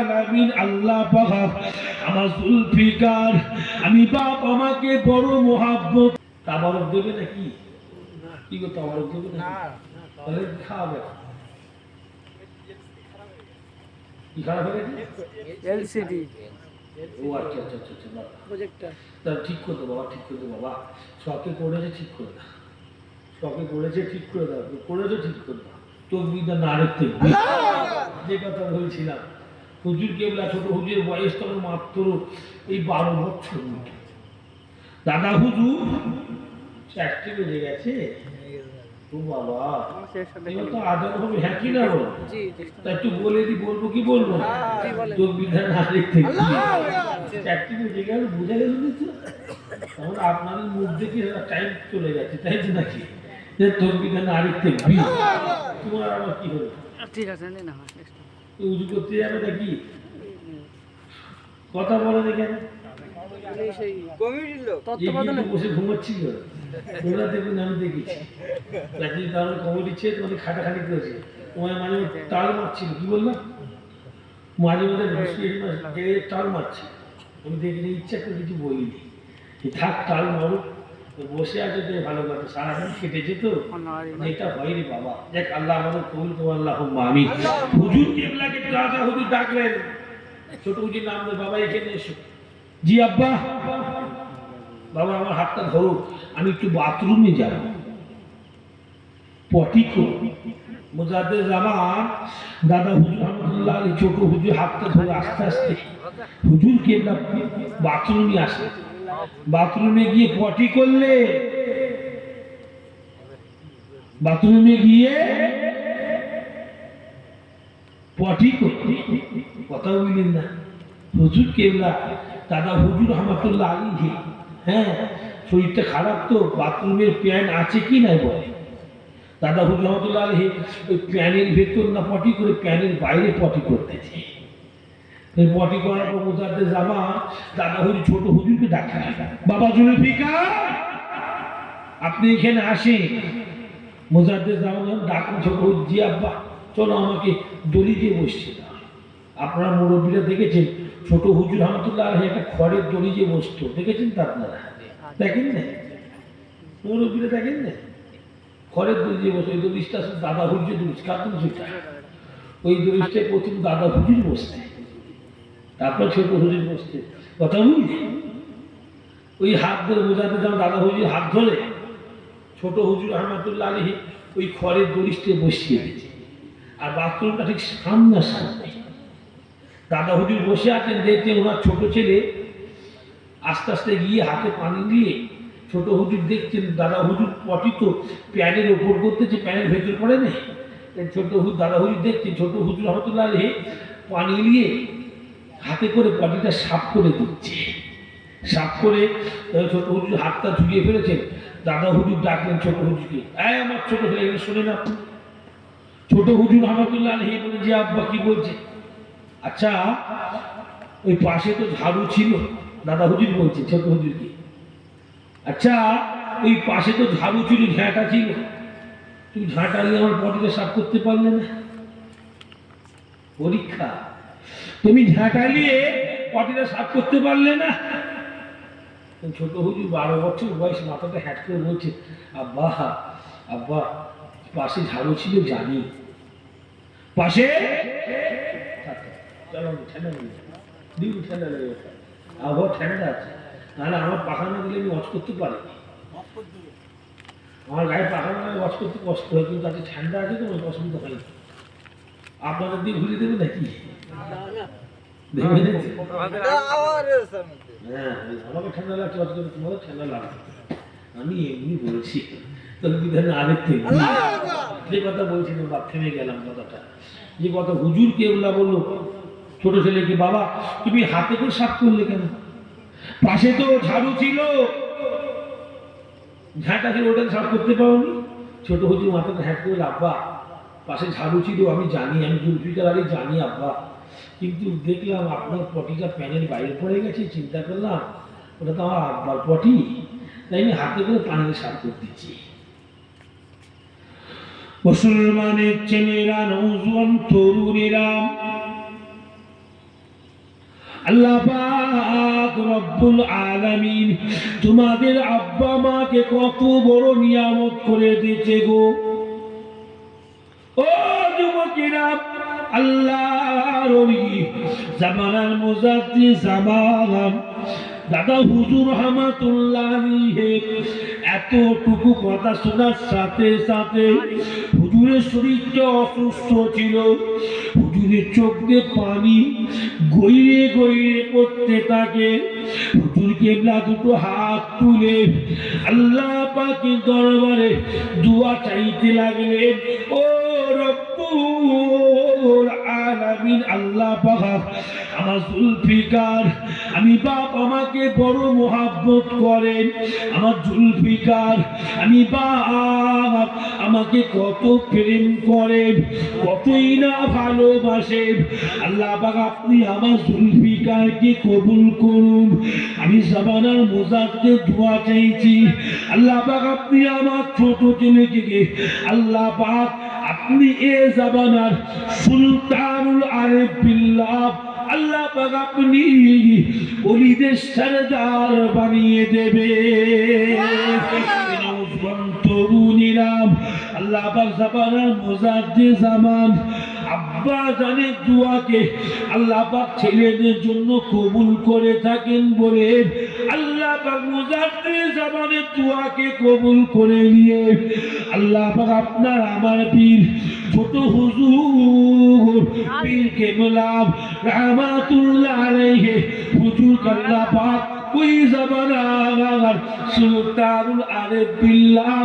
আলামিন আল্লাহ পাক আমার জুলফিকার আমি বাপ আমাকে বড় মোহাব্বত। তাবারক দেবে নাকি? কি গো তাবারক দেবে না তাহলে কি খাওয়াবে কি খারাপ হয়ে গেছে এলসিডি। ও আচ্ছা আচ্ছা আচ্ছা প্রজেক্টর। তা ঠিক করে বাবা ঠিক করে বাবা। শখে করেছে ঠিক করে দাও। শখে করেছে ঠিক করে দাও। করেছে ঠিক করে দাও। তোর বিদ্যা না যে কথা বলছিলাম। হুজুর কেবলা ছোট হুজুরের বয়স তখন মাত্র এই বারো বছর দাদা হুজুর চারটে বেজে গেছে। ও বাবা এবার তো আদান হবে হ্যাঁ কি না বল? জি জি। তা একটু বলে দি বলব কি বলব? তোর বিধান না দেখতে চারটি বেজে গেল বোঝা গেল তখন আপনাদের মুখ দেখে টাইম চলে গেছে তাই তো নাকি? যে তোর বিধান না দেখতে তোমার আবার কি হলো? ঠিক আছে না হয়. উজু করতে যাবে নাকি কথা বলে বসে ঘুমাচ্ছিল। ওরা দেখুন আমি দেখেছি। তাহলে খাটাখাটি করেছে। তোমার টাল মারছিল কি বললাম মাঝে মাঝে ঘুষিয়ে টাল মারছে। আমি দেখিনি ইচ্ছা করে কিছু বলিনি। থাক টাল মারুক। তো বসে আছে তো ভালো কথা সারাদিন কেটেছে তো অনারি এটা হয় রে বাবা। দেখ আল্লাহ আমাদের কবুল তো আল্লাহ আমি হুজুর কেবলাকে রাজা হুজুর ডাকলেন। ছোট হুজুর নাম বাবা এখানে এসো। জি আব্বা। বাবা আমার হাতটা ধরো আমি একটু বাথরুমে যাব। পটি করব জামান। দাদা হুজুর রহমতুল্লাহ আলী ছোট হুজুর হাতটা ধরে আস্তে আস্তে। হুজুর কেবলা বাথরুমে আসে। বাথরুমে গিয়ে পটি করলে? বাথরুমে গিয়ে পটি করতে। কথা বললেন না। হুজুর কেবলা, দাদা হুজুর রহমতুল্লাহ আলী হে হ্যাঁ? শরীরটা খারাপ তো, বাথরুমের প্যান আছে কি নাই বলে? দাদা হুজুর রহমতুল্লাহ আলী ওই প্যানের ভেতর না পটি করে, প্যানের বাইরে পটি করতেছে। এই পটি করার পর মোজাদ্দের জামা দাদা হুজুর, ছোট হুজুরকে ডাকা বাবা জুলফিকার, আপনি এখানে আসেন। মোজাদ্দের জামান ডাকুন, ছোট জি আব্বা, চলো আমাকে দড়ি দিয়ে বসছে। আপনারা মুরব্বীরা দেখেছেন, ছোট হুজুর রহমতুল্লাহ আলহী একটা খড়ের দড়ি দিয়ে বসতো। দেখেছেন তো আপনারা? দেখেন না মুরব্বীরা দেখেন না খড়ের দড়ি দিয়ে বসতো। ওই দড়িটা দাদা হুজুর দড়িস কার দড়িটা ওই দড়িটায় প্রথম দাদা হুজুর বসতে তারপর ছোট হুজুর বসতে কথা বুঝলি ওই হাত ধরে বোঝাতে যাও দাদা হুজুর হাত ধরে। ছোট হুজুর রহমতুল্লাহ আলহী ওই খড়ের দরিষ্টে বসিয়ে দিয়েছে। আর বাথরুমটা ঠিক সামনা সামনে দাদা হুজুর বসে আছেন, দেখতে ওনার ছোট ছেলে। আস্তে আস্তে গিয়ে হাতে পানি দিয়ে ছোট হুজুর দেখছেন, দাদা হুজুর পটি তো প্যানের ওপর করতেছে, প্যানের ভেতর পড়ে নেই ছোট হুজুর, দাদা হুজুর দেখছেন, ছোট হুজুর রহমতুল্লাহ আলহী পানি নিয়ে হাতে করে বডিটা সাফ করে দিচ্ছে। সাফ করে ছোট হুজুর হাতটা ঝুলিয়ে ফেলেছেন। দাদা হুজুর ডাকলেন ছোট হুজুরকে, এই আমার ছোট ছেলে এগুলো শোনে না। ছোট হুজুর রহমতুল্লাহ আলহী বলে, যে আব্বা কি বলছে? আচ্ছা ওই পাশে তো ঝাড়ু ছিল। দাদা হুজুর বলছে, ছোট হুজুরকে আচ্ছা ওই পাশে তো ঝাড়ু ছিল, ঝাঁটা ছিল। তুমি ঝাঁটা নিয়ে আমার বডিটা সাফ করতে পারলে না? পরীক্ষা। তুমি ঝাঁটা নিয়ে পটিটা সাফ করতে পারলে না? ছোট হুজুর বারো বছর বয়স মাথাটা হ্যাট করে বলছে, আব্বা আব্বা, পাশে ঝাড়ু ছিল জানি। পাশে? চলো আবহাওয়া ঠান্ডা আছে। নাহলে আমার পাখা না দিলে আমি ওয়াশ করতে পারি। আমার গায়ে পাখা না ওয়াশ করতে কষ্ট হয়, কিন্তু ঠান্ডা আছে তো অসুবিধা হয়। আপনাদের দিন ঘুরে দেবে নাকি? হ্যাঁ আমি এমনি বলছি তোর বিধানে আরেক বাবা তুমি হাতে করে সাফ করলে কেন পাশে তো ঝাড়ু ছিল ঝাঁটা ছিল ওটা সাফ করতে পারোনি ছোট হুজুর মাথাটা হ্যাট করে আব্বা পাশে ঝাড়ু ছিল আমি জানি আমি জুলফিকার আলী জানি আব্বা কিন্তু দেখলাম আপনার পটিটা প্যানের বাইরে পড়ে গেছে, চিন্তা করলাম, ওটা তো আমার আব্বার পটি। তাই আমি হাতে করে পানিতে সাফ করে দিচ্ছি। মুসলমানের ছেলেরা, নৌজওয়ান তরুণেরা তোমাদের আব্বা মাকে কত বড় নিয়ামত করে দিয়েছে গো। ও যুবকেরা জামান দাদা হুজুর এতটুকু কথা শোনার সাথে সাথে হুজুরের শরীরটা অসুস্থ ছিল। হুজুরের চোখ দিয়ে পানি গইরে গইরে পড়তে থাকে। হুজুর দুটো হাত তুলে আল্লাহ পাকের দরবারে দোয়া চাইতে লাগলেন, ও রব্বুল আলামিন, আল্লাহ পাক আমার জুলফিকার, আমি বাপ আমাকে বড় মোহাব্বত করেন। আমার জুলফিকার, আমি বাপ আমাকে কত প্রেম করেন, কতই না ভালোবাসেন আল্লাহ পাক, আপনি আমার জুলফিকারকে কবুল করুন। আমি জামানার মোজাদকে দোয়া চাইছি। আল্লাহ পাক, আপনি আমার ছোট ছেলেকে আল্লাহ পাক আপনি এ জামানার সুলতানুল আরেফ বিল্লাহ আল্লাহ পাক আপনি অলিদের সরদার বানিয়ে দেবে। তরুণীরাম আল্লাহ পাক জামানার মোজাদ্দে জামান আব্বা জানের দুয়াকে আল্লাহ ছেলেদের জন্য কবুল করে থাকেন বলে আল্লাহ পাক জামানের দুয়াকে কবুল করে নিয়ে আল্লাহ পাক আপনার আমার পীর ছোট হুজুর পীর কেবলাম রহমাতুল্লাহ আলাইহি হুজুর আল্লাহ পাক ওই জামানার সুলতানুল বিল্লাহ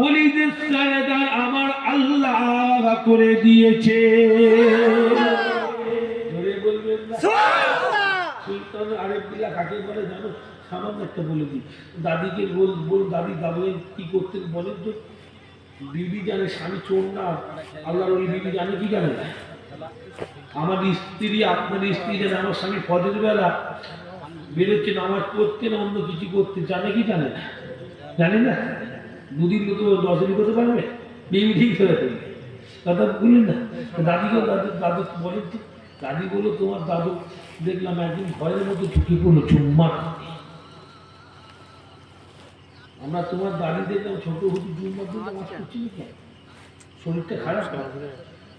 ওলিদের সরদার আমার আল্লাহ করে দিয়েছে। জোরে বলবেন সুলতান! আরেফ বিল্লাহ কাকে বলে জানো? সামান্য একটা বলে দিই। দাদিকে বল বল দাদি দাদু কি করতেন বলেন তো? বিবি জানে স্বামী চোর না। আল্লাহর ওই বিবি জানে কি জানে? আমার স্ত্রী আপনার স্ত্রী জানে আমার স্বামী ফজর বেলা। বেরোচ্ছে নামাজ পড়তে না, অন্য কিছু করতে জানে কি জানে? জানে না? দুদিন তো দশ দিন করতে পারবে? বিবি ঠিক ফেলবে। কথা বললেন না? দাদিকেও দাদু দাদু বলেন তো, দাদি বলো তোমার দাদু দেখলাম একদিন ঘরের চুম্মা আমরা তোমার দাদি দেখলাম, ছোট হুজুর চুম্মা দিয়ে নামাজ করছি না কেন? শরীরটা খারাপ?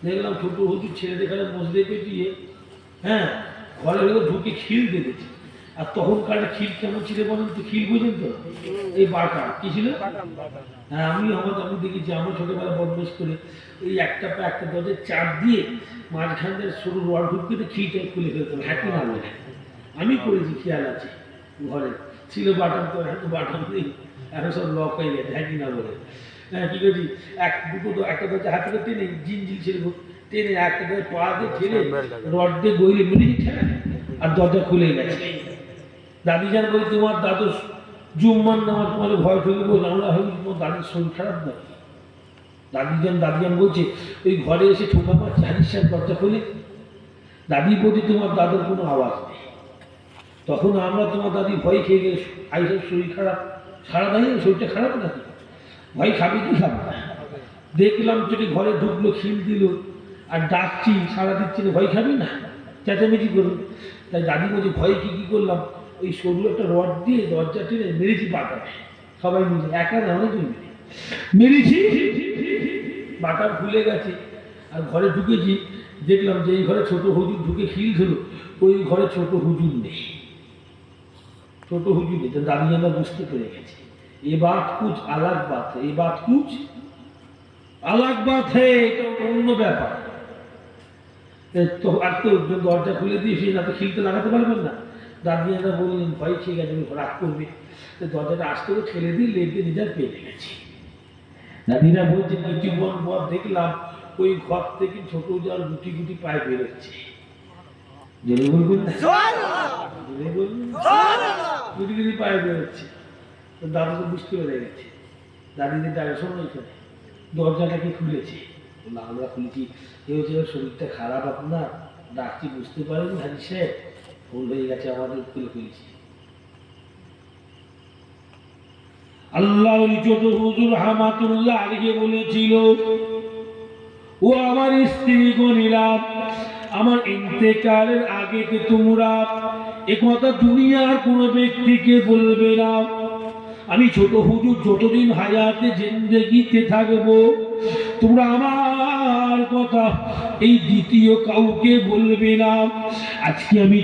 দেখলাম ছোট হুজুর ছেলে দেখালে মসজিদে পেটিয়ে হ্যাঁ ভেতর ঢুকে খিল দেখেছি। আর তখনকার খিল কেমন ছিল বলেন তো? খিল বুঝেন তো? এই বাটা কি ছিল? হ্যাঁ আমি আমার আমি দেখেছি আমরা ছোটোবেলা বদমাস করে এই একটা পা একটা দরজায় চাপ দিয়ে মাঝখান দিয়ে সরু রড ঢুকিয়ে দিয়ে খিলটা খুলে ফেলতাম। হ্যাকি না বলে আমি করেছি খেয়াল আছে ঘরে। ছিল বাটাম তো এখন তো বাটাম নেই। এখন সব লক হয়ে গেছে হ্যাকি না বলে? হ্যাঁ কী করছি এক দুটো তো একটা দরজা হাতে করে টেনে জিন জিন ছিল। টেনে একটা দরজা পা দিয়ে ঠেলে রড দিয়ে গইলে মিলিয়ে ঠেলে। আর দরজা খুলে গেছে। দাদি জান বলি, তোমার দাদু জুম্মান নামাজ তোমার ভয় ঠকে বলল আমরা ভাবি তোমার দাদির শরীর খারাপ না দাদি যান দাদি যান বলছে, ওই ঘরে এসে ঠোকা হানিস সাহেব দরজা খুলে। দাদি বলছে তোমার দাদুর কোনো আওয়াজ নেই। তখন আমরা তোমার দাদি ভয় খেয়ে গেলে আইসের শরীর খারাপ। সারা দাঁড়িয়ে শরীরটা খারাপ নাকি? ভয় খাবে কি খাবে? না দেখলাম চোখে ঘরে ঢুকলো, খিল দিল, আর ডাকছি, সারা দিচ্ছি ভয় খাবি না? চেঁচামেচি করুন। তাই দাদি বলছে, ভয় কি, কী করলাম? ওই সরু একটা রড দিয়ে দরজা টেনে মেরেছি বাটামে সবাই মিলে, একা না অনেকজন মিলে। মেরেছি বাটাম খুলে গেছে। আর ঘরে ঢুকেছি, দেখলাম যে এই ঘরে ছোট হুজুর ঢুকে খিল ছিল ওই ঘরে ছোট হুজুর নেই। ছোট হুজুর নেই দাদি আমরা বুঝতে পেরে গেছে। এ বাত কুচ আলাগ বাত এ বাত কুচ আলাগ বাত হে, এটা অন্য ব্যাপার। তো আর তো দরজা খুলে দিয়েছি, না তো খিলতে লাগাতে পারবেন না। দাদিয়ারা বললেন, ভাই, ঠিক আছে রাগ করবে। দরজাটা আসতে করে ঠেলে দিয়ে লেগে নিজের পেয়ে গেছি। দাদিরা বলছে জীবন পর দেখলাম, ওই ঘর থেকে ছোট যার গুটি গুটি পায়ে বেরোচ্ছে। গুটি গুটি পায়ে বেরোচ্ছে। তো দাদু তো বুঝতে পেরে গেছে। দাদিদের ডাকে শোনো এখানে, দরজাটাকে খুলেছে। আমরা খুলেছি। এ হচ্ছে শরীরটা খারাপ আপনার ডাকছি, বুঝতে পারেন হাজি সাহেব? ভুল হয়ে গেছে, আমাদের খুলে ফেলেছি আল্লাহ ছোট হুজুর হামাতুল্লাহ বলেছিল, ও আমার স্ত্রী আমার ইন্তেকালের আগে কি তোমরা এ কথা দুনিয়ার কোনো ব্যক্তিকে বলবে না, আমি ছোট হুজুর যতদিন হায়াতে জিন্দেগিতে থাকব তোমরা আমার কথা এই দ্বিতীয় কাউকে বলবে না। আজকে আমি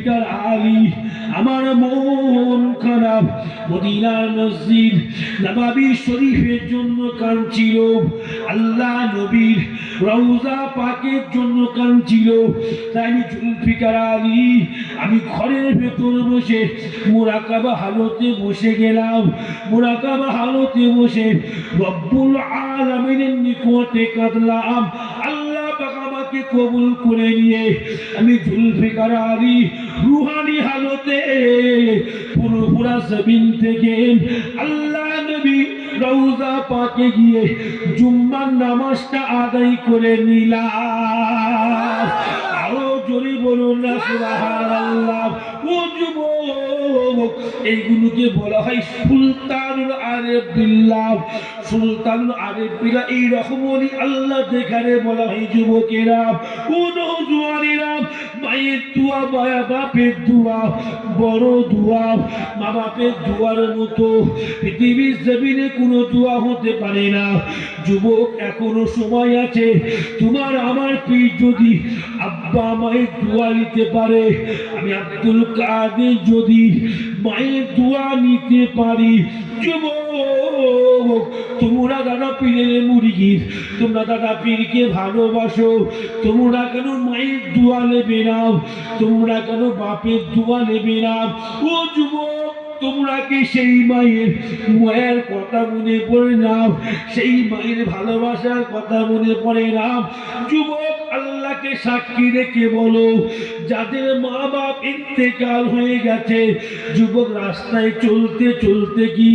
জুলফিকার আলী, আমার মন খারাপ। মদিনার মসজিদ নবাবি শরীফের জন্য কাঁদছিল। আল্লাহ নবীর রওজা পাকের জন্য কাঁদছিল। তাই আমি জুলফিকার আলী, আমি ঘরের ভেতর বসে মোরাকাবা হালতে বসে গেলাম। মোরাকাবা হালতে বসে রব্বুল আলামিনের নিকটে কাঁদলাম। আল্লাহ আমাকে কবুল করে নিয়ে। আমি জুলফিকার আলী রুহানি হালতে পুরোপুরা জমিন থেকে আল্লাহ নবী রৌজা পাকে গিয়ে জুম্মার নামাজটা আদায় করে নিলাম আরও জোরে বলুন না এইগুলোকে বলা হয় সুলতানুল আরেফ বিল্লাহ সুলতানুল এই রকমই আল্লাহ দেখারে বলা হয় যুবকেরা। নৌজওয়ানেরা মায়ের দোয়া, মায়া বাপের দোয়া, বড় দোয়া, মা বাপের দোয়ার মতো। পৃথিবীর জমিনে কোনো দোয়া হতে পারে না। যুবক, এখনও সময় আছে। তোমার আমার পীর যদি আব্বা মায়ের দোয়া নিতে পারে, আমি আব্দুল কাদের যদি মায়ের দোয়া নিতে পারি। যুবক তোমরা দাদা পীরের মুরগির? তোমরা দাদা পীরকে ভালোবাসো। তোমরা কেন মায়ের দোয়া নেবে না? তোমরা কেন বাপের দোয়া নেবে না? ও যুবক, তোমরা কি সেই মায়ের মায়ের কথা মনে পড়ে নাম সেই মায়ের ভালোবাসার কথা মনে পড়ে না? যুবক আল্লাহকে সাক্ষী রেখে বলো, যাদের মা বাপ ইন্তেকাল হয়ে গেছে, যুবক রাস্তায় চলতে চলতে কি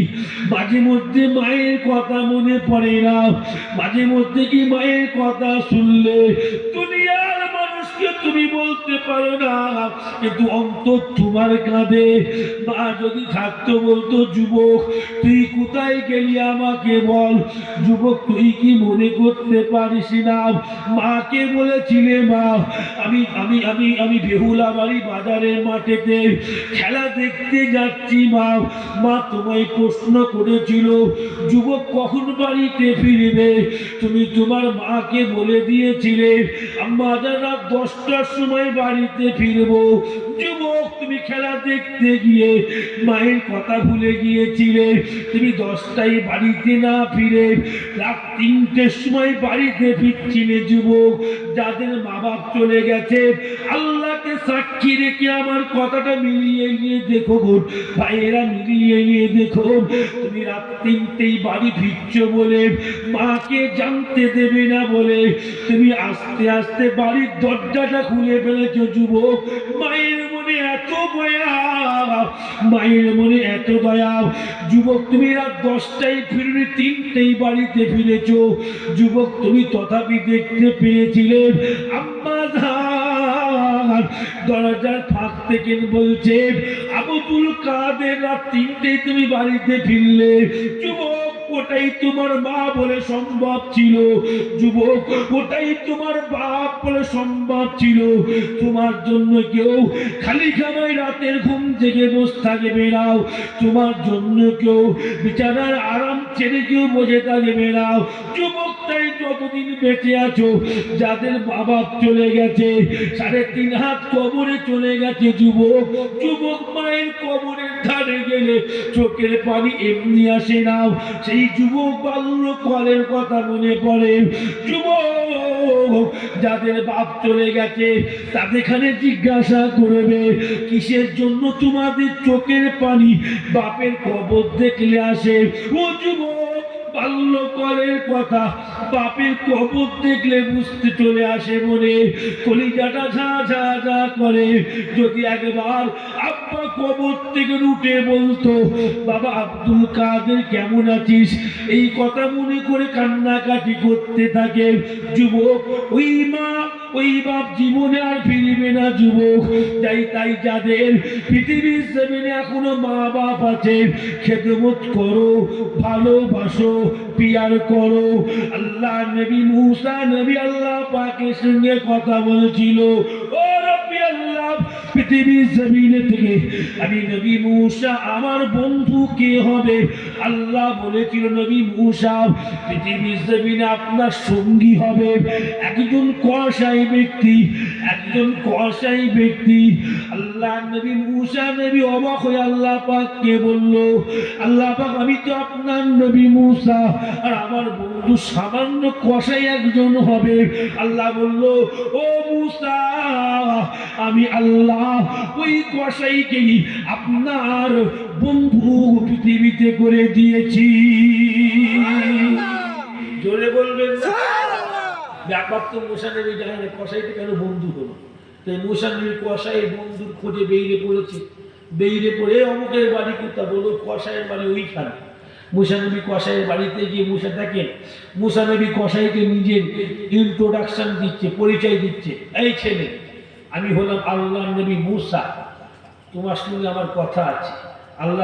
মাঝে মধ্যে মায়ের কথা মনে পড়ে না? মাঝে মধ্যে কি মায়ের কথা শুনলে দুনিয়ার মানুষকে তুমি বলতে পারো না, কিন্তু অন্তর তোমার কাঁধে মা যদি থাকতো বলতো, যুবক, তুই কোথায় গেলি আমাকে বল? যুবক, তুই কি মনে করতে পারিস না? মাকে বলেছিলে মা, আমি আমি আমি আমি বেহুলা বাড়ি বাজারের মাঠেতে খেলা দেখতে যাচ্ছি মা। মা তোমায় প্রশ্ন করেছিল, যুবক, কখন বাড়িতে ফিরবে? তুমি তোমার মাকে বলে দিয়েছিলে আম্মা রাত দশটার সময় বাড়িতে ফিরবো। যুবক, তুমি খেলা দেখতে গিয়ে মায়ের কথা ভুলে গিয়েছিলে। তুমি দশটায় বাড়িতে না ফিরে রাত তিনটের সময় বাড়িতে ফিরছিলে যুবক। যাদের মা বাপ চলে গেছে আল্লাহকে সাক্ষী রেখে আমার কথাটা মিলিয়ে নিয়ে দেখো গো ভাইয়েরা, মিলিয়ে নিয়ে দেখো তুমি রাত তিনটেই বাড়ি ফিরছো বলে, মাকে জানতে দেবে না বলে। তুমি আস্তে আস্তে বাড়ির দরজাটা খুলে ফেলেছো, যুবক। মায়ের মনে এত দয়া, মায়ের মনে এত দয়া। যুবক, তুমি রাত দশটায় ফিরনি তিনটেই বাড়িতে ফিরেছ। যুবক, তুমি তথাপি দেখতে পেয়েছিলে। আম্মা জান দরজার ফাঁক থেকে বলছে আবুল কাদের রাত তিনটেই তুমি বাড়িতে ফিরলে। যুবক, ওটাই তোমার মা বলে সম্ভব ছিল। যুবক, ওটাই তোমার বাপ বলে সম্ভব ছিল। তোমার জন্য কেউ খালি রাতের ঘুম জেগে বসে থাকবে না। তোমার জন্য কেউ বিছানার আরাম ছেড়ে কেউ বসে থাকবে না। যুবক যতদিন বেঁচে আছো? যাদের বাবা চলে গেছে, সাড়ে তিন হাত কবরে চলে গেছে যুবক। যুবক মায়ের কবরের ধারে গেলে চোখের পানি এমনি আসে না। সেই যুবক বাল্য কলের কথা মনে পড়ে। যুবক, যাদের বাপ চলে গেছে, তাদের এখানে জিজ্ঞাসা করবে, কিসের জন্য তোমাদের চোখের পানি বাপের কবর দেখলে আসে? ও যুবক বাল্যকালের কথা। বাপের কবর দেখলে বুঝতে চলে আসে মনে। কলিজাটা ঝা ঝা ঝা করে। যদি একবার আব্বা কবর থেকে উঠে বলতো, বাবা আব্দুল কাদের কেমন আছিস? এই কথা মনে করে কান্নাকাটি করতে থাকে। যুবক, ওই মা ওই বাপ জীবনে আর ফিরিবে না, যুবক। তাই যাদের পৃথিবীর জমিনে এখনও মা বাপ আছে, খেদমত করো, ভালোবাসো, পিয়ার করো। আল্লাহ নবী মুসা, নবী আল্লাহ পাকের সঙ্গে কথা বলছিল। ও পৃথিবীর জমিনে থেকে। আমি নবী মূসা, আমার বন্ধু কে হবে? আল্লাহ বলেছিল, নবী মূসা, পৃথিবীর জমিনে আপনার সঙ্গী হবে। একজন কসাই ব্যক্তি, একজন কসাই ব্যক্তি। আল্লাহ নবী মূসা, নবী অবাক হয়ে আল্লাহ পাককে বলল, আল্লাহ পাক, আমি তো আপনার নবী মূসা, আর আমার বন্ধু সামান্য কসাই একজন হবে। আল্লাহ বলল, ও মূসা, আমি আল্লাহ ওই কসাইকেই আপনার বন্ধু পৃথিবীতে করে দিয়েছি। জোরে বলবেন ব্যাপার তো মশা নেবে জানে না কসাইতে কেন বন্ধু হলো? তাই মশা নেবে কসাই বন্ধুর খোঁজে বেরিয়ে পড়েছে। বেরিয়ে পড়ে অমুকের বাড়ি কোথা? বলো কসাইয়ের বাড়ি ওইখানে। মুসানবী কসাইয়ের বাড়িতে গিয়ে মুসা দেখেন মুসানবী কসাইকে নিজের ইন্ট্রোডাকশন দিচ্ছে পরিচয় দিচ্ছে। এই ছেলে। আমি হলাম আল্লাহ নবী মূসা। তোমার সঙ্গে আমার কথা আছে। আল্লাহ